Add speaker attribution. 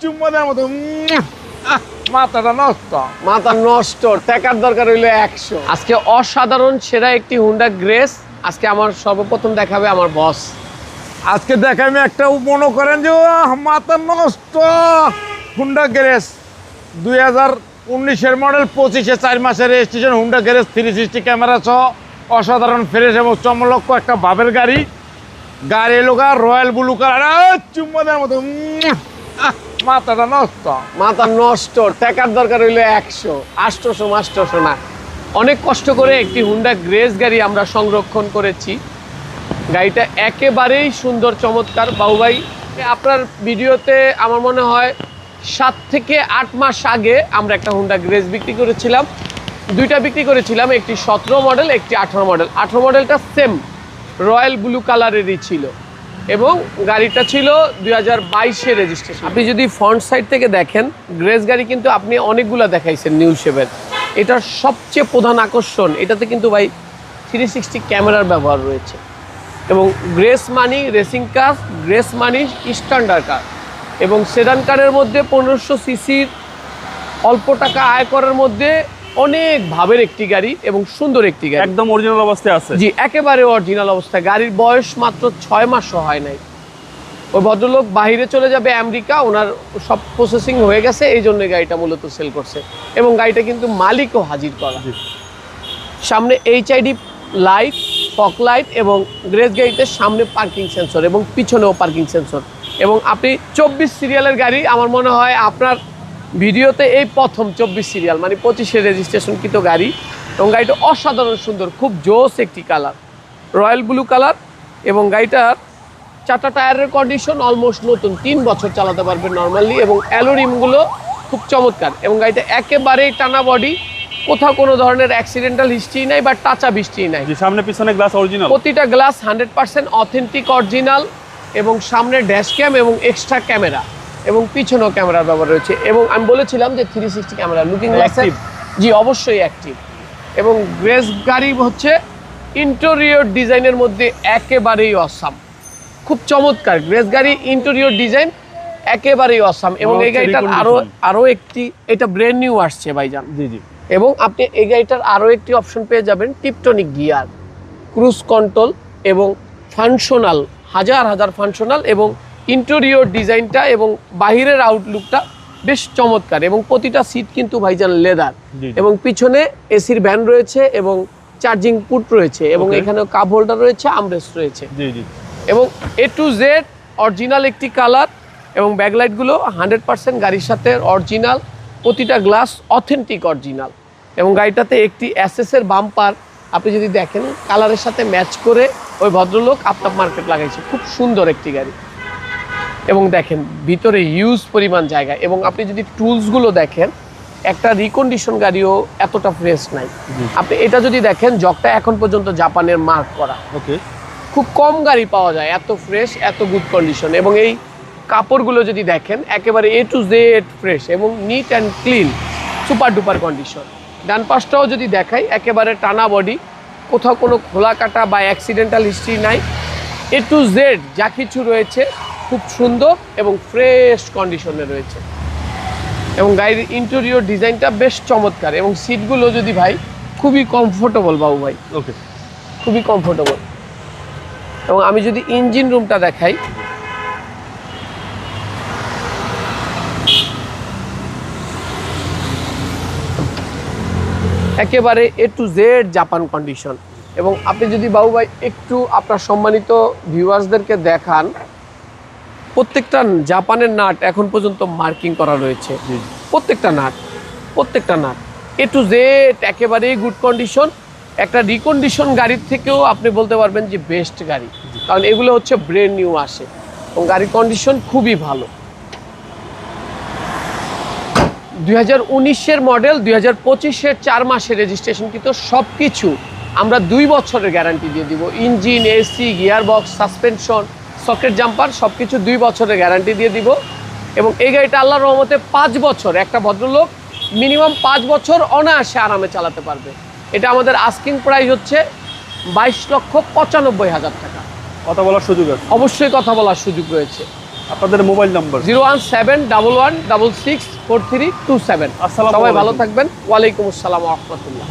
Speaker 1: চুম্বনের মতো মাথাটা নষ্ট।
Speaker 2: মাথা নষ্ট টাকার দরকার হইল একশো। আজকে অসাধারণ সেরা একটি হুন্ডা গ্রেস। আজকে আমার সর্বপ্রথম দেখাবে আমার বস।
Speaker 1: আজকে দেখাই আমি একটা মনে করেন যে আহ, মাথা নষ্ট। হুন্ডা গ্যারেজ দুই হাজার উনিশের মডেল পঁচিশে চার মাসের registration Honda garage three sixty camera সহ অসাধারণ ফ্রেশ এবং চমলক্ষ একটা বাবের গাড়ি। গাড়ি লোকা রয়্যাল ব্লু কালার চুম্বনের মতো উম, মাথাটা নষ্ট।
Speaker 2: মাথা নষ্ট, টাকার দরকার হইল একশো আষ্টশো মাষ্টশো না। অনেক কষ্ট করে একটি হুন্ডা গ্রেস গাড়ি আমরা সংরক্ষণ করেছি। গাড়িটা একেবারেই সুন্দর, চমৎকার। বাবুভাই আপনার ভিডিওতে আমার মনে হয় সাত থেকে আট মাস আগে আমরা একটা হুন্ডা গ্রেস বিক্রি করেছিলাম। দুইটা বিক্রি করেছিলাম, একটি সতেরো মডেল, একটি আঠারো মডেল। আঠারো মডেলটা সেম, রয়্যাল ব্লু কালারেরই ছিল। এবং গাড়িটা ছিল দুই হাজার বাইশে রেজিস্ট্রেশন আপনি যদি ফ্রন্ট সাইড থেকে দেখেন গ্রেস গাড়ি কিন্তু আপনি অনেকগুলো দেখাইছেন নিউ শেপের এটার সবচেয়ে প্রধান আকর্ষণ। এটাতে কিন্তু ভাই থ্রি সিক্সটি ক্যামেরার ব্যবহার রয়েছে। এবং গ্রেস মানি রেসিং কার গ্রেস মানি স্ট্যান্ডার্ড কার এবং সেডান কারের মধ্যে পনেরোশো সিসির অল্প টাকা আয় করার মধ্যে অনেক ভাবের একটি গাড়ি এবং সুন্দর একটি গাড়ি।
Speaker 3: একদম অরিজিনাল অবস্থায় আছে।
Speaker 2: জি একেবারে অরিজিনাল অবস্থায়। গাড়ির বয়স মাত্র ছয় মাসও হয় নাই। ওই ভদ্রলোক বাইরে চলে যাবে আমেরিকা ওনার সব প্রসেসিং হয়ে গেছে এই জন্য গাড়িটা মূলত সেল করছে। এবং গাড়িটা কিন্তু মালিকও হাজির করা। সামনে এইচআইডি লাইট ফক লাইট এবং গ্রেস গাড়িতে সামনে পার্কিং সেন্সর এবং পিছনেও পার্কিং সেন্সর এবং আপনি চব্বিশ সিরিয়ালের গাড়ি আমার মনে হয় আপনার ভিডিওতে এই প্রথম চব্বিশ সিরিয়াল মানে পঁচিশে রেজিস্ট্রেশনকৃত গাড়ি। এবং গাড়িটা অসাধারণ সুন্দর খুব জোস একটি কালার রয়্যাল ব্লু কালার এবং গাড়িটার চারটা টায়ারের কন্ডিশন অলমোস্ট নতুন তিন বছর চালাতে পারবে নর্মালি এবং অ্যালোরিমগুলো খুব চমৎকার। এবং গাড়িটা একেবারেই টানা বডি কোথাও কোনো ধরনের অ্যাক্সিডেন্টাল হিস্ট্রি নাই বা টাচা বৃষ্টি নাই।
Speaker 3: সামনে পিছনে গ্লাস অরিজিনাল
Speaker 2: প্রতিটা glass hundred percent authentic original এবং সামনে ড্যাশ ক্যাম এবং এক্সট্রা ক্যামেরা এবং পিছনেও ক্যামেরার ব্যবহার রয়েছে। এবং আমি বলেছিলাম যে three sixty camera looking
Speaker 3: Active।
Speaker 2: জি অবশ্যই অ্যাক্টিভ এবং গ্রেস গাড়ি হচ্ছে ইন্টেরিয়র ডিজাইনের মধ্যে একেবারেই অসাম খুব চমৎকার। গ্রেস গাড়ি ইন্টেরিয়র ডিজাইন একেবারেই অসাম এবং এই গাড়িটার
Speaker 3: আরও
Speaker 2: আরও একটি এটা ব্র্যান্ড নিউ আসছে ভাইজান।
Speaker 3: জি জি।
Speaker 2: এবং আপনি এই গাড়িটার আরও একটি অপশন পেয়ে যাবেন টিপটনিক গিয়ার ক্রুজ কন্ট্রোল এবং ফাংশনাল হাজার হাজার ফাংশনাল এবং ইন্টেরিয়র ডিজাইনটা এবং বাহিরের আউটলুকটা বেশ চমৎকার এবং প্রতিটা সিট কিন্তু ভাইজান লেদার। এবং পিছনে এসির ভ্যান রয়েছে এবং চার্জিং পুট রয়েছে এবং. এখানেও কাপ হোল্ডার রয়েছে আমরেস্ট রয়েছে এবং এ টু জেড অরিজিনাল একটি কালার এবং ব্যাকলাইটগুলো হান্ড্রেড পার্সেন্ট গাড়ির সাথে অরিজিনাল প্রতিটা গ্লাস অথেন্টিক অরিজিনাল এবং গাড়িটাতে একটি অ্যাসেসের বাম্পার আপনি যদি দেখেন কালারের সাথে ম্যাচ করে ওই ভদ্রলোক আপনার মার্কেট লাগাইছে খুব সুন্দর একটি গাড়ি এবং দেখেন ভিতরে হিউজ পরিমাণ জায়গা এবং আপনি যদি টুলসগুলো দেখেন একটা রিকন্ডিশন গাড়িও এতটা ফ্রেশ নাই। আপনি এটা যদি দেখেন জগটা এখন পর্যন্ত জাপানের মার্ক করা।
Speaker 3: ওকে।
Speaker 2: খুব কম গাড়ি পাওয়া যায় এত ফ্রেশ এত গুড কন্ডিশন এবং এই কাপড়গুলো যদি দেখেন একেবারে এ টু জেড ফ্রেশ এবং neat and clean super duper condition ডান পাশটাও যদি দেখাই একেবারে টানা বডি কোথাও কোনো খোলা কাটা বা অ্যাক্সিডেন্টাল হিস্ট্রি নাই। এ টু জেড যা কিছু রয়েছে খুব সুন্দর এবং ফ্রেশ কন্ডিশনে রয়েছে। এবং গাড়ির ইন্টেরিয়র ডিজাইনটা বেশ চমৎকার এবং সিটগুলো যদি ভাই খুবই কমফোর্টেবল বাবু ভাই।
Speaker 3: ওকে
Speaker 2: খুবই কমফোর্টেবল এবং আমি যদি ইঞ্জিন রুমটা দেখাই একেবারে A to Z Japan condition এবং আপনি যদি বাবু ভাই একটু আপনার সম্মানিত ভিউয়ার্সদেরকে দেখান প্রত্যেকটা জাপানের নাট এখন পর্যন্ত মার্কিং করা রয়েছে। প্রত্যেকটা নাট প্রত্যেকটা নাট। এ টু জেড একেবারেই গুড কন্ডিশন একটা রিকন্ডিশন গাড়ির থেকেও আপনি বলতে পারবেন যে বেস্ট গাড়ি। কারণ এগুলো হচ্ছে ব্রেন নিউ আসে। এবং গাড়ির কন্ডিশন খুবই ভালো। দুই হাজার উনিশের মডেল দুই হাজার পঁচিশের চার মাসের রেজিস্ট্রেশন কিন্তু সব কিছু আমরা দুই বছরের গ্যারান্টি দিয়ে দিব। Engine AC gear box suspension socket jumper সব কিছু দুই বছরের গ্যারান্টি দিয়ে দিব। এবং এই গাড়িটা আল্লাহর রহমতে পাঁচ বছর একটা ভদ্রলোক মিনিমাম পাঁচ বছর অনায়াসে আরামে চালাতে পারবে। এটা আমাদের আস্কিং প্রাইস হচ্ছে বাইশ লক্ষ পঁচানব্বই হাজার টাকা।
Speaker 3: কথা বলার সুযোগ আছে?
Speaker 2: অবশ্যই কথা বলার সুযোগ রয়েছে।
Speaker 3: আপনাদের mobile number?
Speaker 2: Zero one seven double one double six four three two seven.
Speaker 3: আসসালামু
Speaker 2: সবাই ভালো থাকবেন। ওয়ালাইকুম আসসালাম রহমতুল্লাহ।